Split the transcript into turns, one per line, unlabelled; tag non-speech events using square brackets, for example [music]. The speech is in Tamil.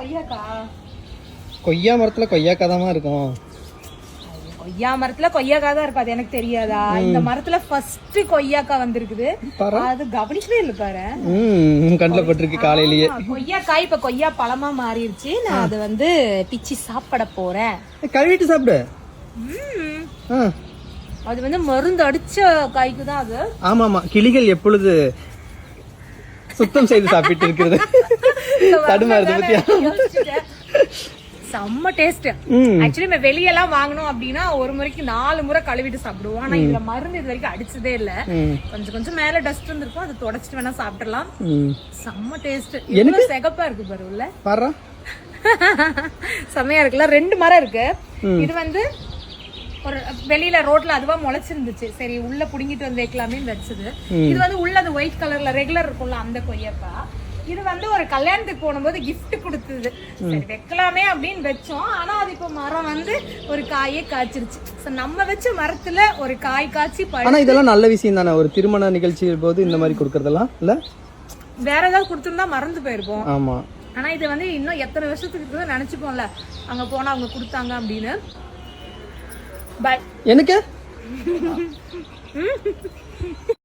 கொய்யாக்கா?
கொய்யா மரத்துல கொய்யாக்காதாமா இருக்கும்.
கொய்யா மரத்துல கொய்யாக்கா தான் அது எனக்கு தெரியாதா? இந்த மரத்துல ஃபர்ஸ்ட் கொய்யாக்கா வந்திருக்குது. அது கவனிக்கவே இல்லை பாரு.
கண்ணில் பட்டிருக்கு காலையிலேயே.
கொய்யாக்காய் இப்ப கொய்யா பழமா மாறிடுச்சு. நான் அதை வந்து பிச்சு சாப்பிட போறேன்.
கழுவிட்டு சாப்பிடு.
அது வந்து மருந்து அடிச்ச காய்க்கு தான் அது.
ஆமா ஆமா கிளிகள் எப்பொழுது சுத்தம் செய்து சாப்பிட்டு இருக்கிறது. [laughs] தடுமாறுது பத்தியா?
யோசிச்சுட்டேன். செம்ம டேஸ்ட் ஆக்சுவலி நம்ம வெளியெல்லாம் வாங்கணும் அப்படின்னா ஒரு முறைக்கு நாலு முறை கழுவிட்டு சாப்பிடுவோம். ஆனா இதுல மருந்து இது வரைக்கும் அடிச்சதே இல்ல. கொஞ்சம் கொஞ்சம் மேல டஸ்ட் இருந்திருக்கும். அதை தொடச்சிட்டு வேணா சாப்பிடலாம் செம்ம டேஸ்ட் எவ்வளவு சிகப்பா இருக்கு பாரு உள்ள.
பாரு [laughs]
செம்மையா இருக்குல்ல? ரெண்டு மரம் இருக்கு. இது வந்து ஒரு வெளியில ரோட்ல அதுவா முளைச்சிருந்துச்சு. சரி உள்ள புடுங்கிட்டு வந்து வைக்கலாமே வச்சது. இது வந்து உள்ள அது ஒயிட் கலர்ல ரெகுலர் இருக்கும்ல அந்த கொய்யப்பா. இது வந்து ஒரு கல்யாணத்துக்கு போகும்போது gift கொடுத்தது. சரி வைக்கலாமே அப்படின்னு வச்சோம். ஆனா அது இப்போ மரம் வந்து ஒரு காயே காய்ச்சிருச்சு. So, நம்ம வச்ச மரத்துல ஒரு காய் காய்ச்சி
ஆனா இதெல்லாம் நல்ல விஷயம் தானே? ஒரு திருமண நிகழ்ச்சி போது இந்த மாதிரி கொடுக்கறதெல்லாம் இல்ல?
வேற ஏதாவது கொடுத்துருந்தா மறந்து போயிருப்போம்.
ஆமா.
ஆனா இது வந்து இன்னும் எத்தனை வருஷத்துக்கு நினைச்சுப்போம்ல. அங்க போனா அவங்க கொடுத்தாங்க அப்படின்னு. பட்
எனக்கு? [laughs]